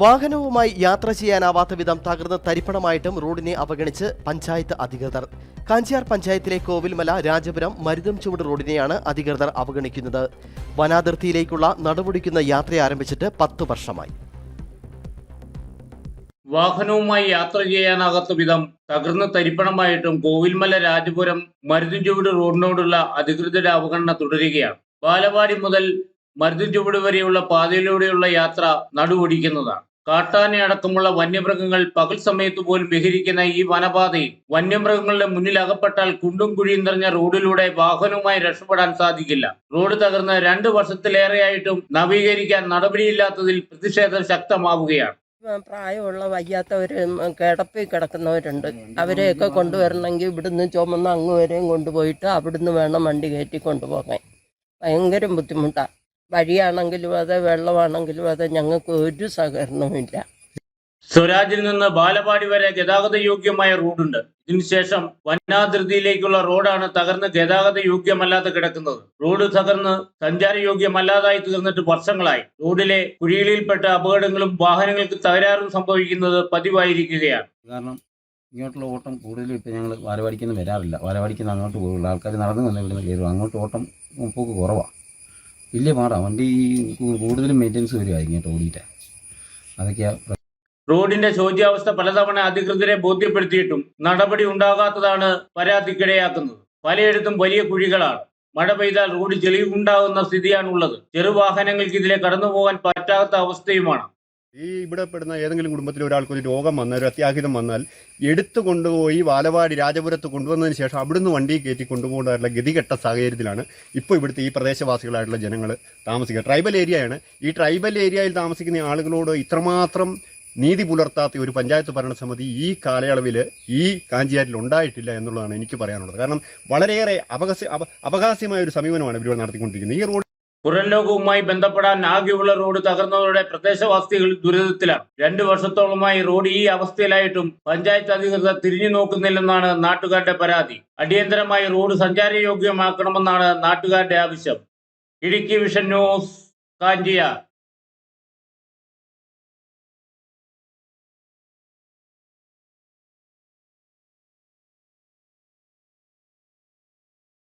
വാഹനവുമായി യാത്ര ചെയ്യാനാവാത്ത വിധം തകർന്ന് തരിപ്പണമായിട്ടും റോഡിനെ അവഗണിച്ച് പഞ്ചായത്ത് അധികൃതർ. കാഞ്ചിയാർ പഞ്ചായത്തിലെ കോവിൽമല രാജപുരം മരുതം ചുവട് റോഡിനെയാണ് അധികൃതർ അവഗണിക്കുന്നത്. വനാതിർത്തിയിലേക്കുള്ള നടപടിക്കുന്ന യാത്ര ആരംഭിച്ചിട്ട് പത്തു വർഷമായി. വാഹനവുമായി യാത്ര ചെയ്യാനാകാത്ത വിധം തകർന്ന് തരിപ്പണമായിട്ടും കോവിൽമല രാജപുരം മരുതുചുവട് റോഡിനോടുള്ള അധികൃതരുടെ അവഗണന തുടരുകയാണ്. ബാലവാടി മുതൽ മരുതുചുവട് വരെയുള്ള പാതയിലൂടെയുള്ള യാത്ര നടുവൊടിക്കുന്നതാണ്. കാട്ടാനെ അടക്കമുള്ള വന്യമൃഗങ്ങൾ പകൽ സമയത്ത് പോലും വിഹരിക്കുന്ന ഈ വനപാതയിൽ വന്യമൃഗങ്ങളുടെ മുന്നിൽ അകപ്പെട്ടാൽ കുണ്ടും കുഴിയും നിറഞ്ഞ റോഡിലൂടെ വാഹനവുമായി രക്ഷപ്പെടാൻ സാധിക്കില്ല. റോഡ് തകർന്ന് രണ്ട് വർഷത്തിലേറെയായിട്ടും നവീകരിക്കാൻ നടപടിയില്ലാത്തതിൽ പ്രതിഷേധം ശക്തമാവുകയാണ്. പ്രായമുള്ള വയ്യാത്തവരും കിടപ്പിൽ കിടക്കുന്നവരുണ്ട്. അവരെയൊക്കെ കൊണ്ടുവരണമെങ്കിൽ ഇവിടുന്ന് ചുമന്ന് അങ്ങ് വരെയും കൊണ്ടുപോയിട്ട് അവിടുന്ന് വേണം വണ്ടി കയറ്റി കൊണ്ടുപോകാൻ. ഭയങ്കര ബുദ്ധിമുട്ടാണ് വഴിയാണെങ്കിലും അതെ വെള്ളമാണെങ്കിലും അതെ ഞങ്ങൾക്ക് ഒരു സഹകരണവും സ്വരാജിൽ നിന്ന് ബാലപാടി വരെ ഗതാഗത യോഗ്യമായ റോഡുണ്ട് ഇതിനുശേഷം വനാതിർത്തിയിലേക്കുള്ള റോഡാണ് തകർന്ന് ഗതാഗത യോഗ്യമല്ലാതെ കിടക്കുന്നത്. റോഡ് തകർന്ന് സഞ്ചാര യോഗ്യമല്ലാതായി തീർന്നിട്ട് വർഷങ്ങളായി. റോഡിലെ കുഴികളിൽപ്പെട്ട അപകടങ്ങളും വാഹനങ്ങൾക്ക് തകരാറും സംഭവിക്കുന്നത് പതിവായിരിക്കുകയാണ്. കാരണം ഇങ്ങോട്ടുള്ള ഓട്ടം കൂടുതലും ഇപ്പം ഞങ്ങൾ വാലവാടിക്കുന്ന വരാറില്ല. വാലവാടിക്കുന്ന അങ്ങോട്ട് പോകുള്ളൂ ആൾക്കാർ നടന്നു വന്ന് ഇവിടുന്ന് കയറും. അങ്ങോട്ട് ഓട്ടം പോക്ക് കുറവാണ് വലിയ പാടാണ് വണ്ടി കൂടുതലും മെയിന്റെനൻസ് വരുമായിരിക്കും കേട്ടോ ഓടിയിട്ട്. അതൊക്കെയാണ് റോഡിന്റെ ശോച്യാവസ്ഥ പലതവണ അധികൃതരെ ബോധ്യപ്പെടുത്തിയിട്ടും നടപടി ഉണ്ടാകാത്തതാണ് പരാതിക്കിടയാക്കുന്നത്. പലയിടത്തും വലിയ കുഴികളാണ്. മഴ പെയ്താൽ റോഡ് ചെളിവുണ്ടാകുന്ന സ്ഥിതിയാണുള്ളത്. ചെറുവാഹനങ്ങൾക്ക് ഇതിലെ കടന്നുപോകാൻ പറ്റാത്ത അവസ്ഥയുമാണ്. ഈ ഇവിടെ പെടുന്ന ഏതെങ്കിലും കുടുംബത്തിൽ ഒരാൾക്ക് ഒരു രോഗം വന്നാൽ ഒരു അത്യാഹിതം വന്നാൽ എടുത്തു കൊണ്ടുപോയി വാലവാടി രാജപുരത്ത് കൊണ്ടുവന്നതിന് ശേഷം അവിടുന്ന് വണ്ടി കയറ്റി കൊണ്ടുപോകാനുള്ള ഗതികെട്ട സാഹചര്യത്തിലാണ് ഇപ്പോൾ ഇവിടുത്തെ ഈ പ്രദേശവാസികളായിട്ടുള്ള ജനങ്ങൾ താമസിക്കുക ട്രൈബൽ ഏരിയയാണ് ഈ ട്രൈബൽ ഏരിയയിൽ താമസിക്കുന്ന ആളുകളോട് ഇത്രമാത്രം നീതി പുലർത്താത്ത ഒരു പഞ്ചായത്ത് ഭരണസമിതി ഈ കാലയളവിൽ ഈ കാഞ്ചിയാറ്റിൽ ഉണ്ടായിട്ടില്ല എന്നുള്ളതാണ് എനിക്ക് പറയാനുള്ളത്. കാരണം വളരെയേറെ അപകസ്യ അപ- അപഹാസ്യമായ ഒരു സമീപനമാണ് ഇവർ നടത്തിക്കൊണ്ടിരിക്കുന്നത്. ഈ റോഡ് പുറം ലോകവുമായി ബന്ധപ്പെടാൻ ആകെയുള്ള റോഡ് തകർന്നവരുടെ പ്രദേശവാസികൾ ദുരിതത്തിലാണ്. രണ്ടു വർഷത്തോളമായി റോഡ് ഈ അവസ്ഥയിലായിട്ടും പഞ്ചായത്ത് അധികൃതർ തിരിഞ്ഞു നോക്കുന്നില്ലെന്നാണ് നാട്ടുകാരുടെ പരാതി. അടിയന്തരമായി റോഡ് സഞ്ചാരയോഗ്യമാക്കണമെന്നാണ് നാട്ടുകാരുടെ ആവശ്യം. Idukki vision news Kanjia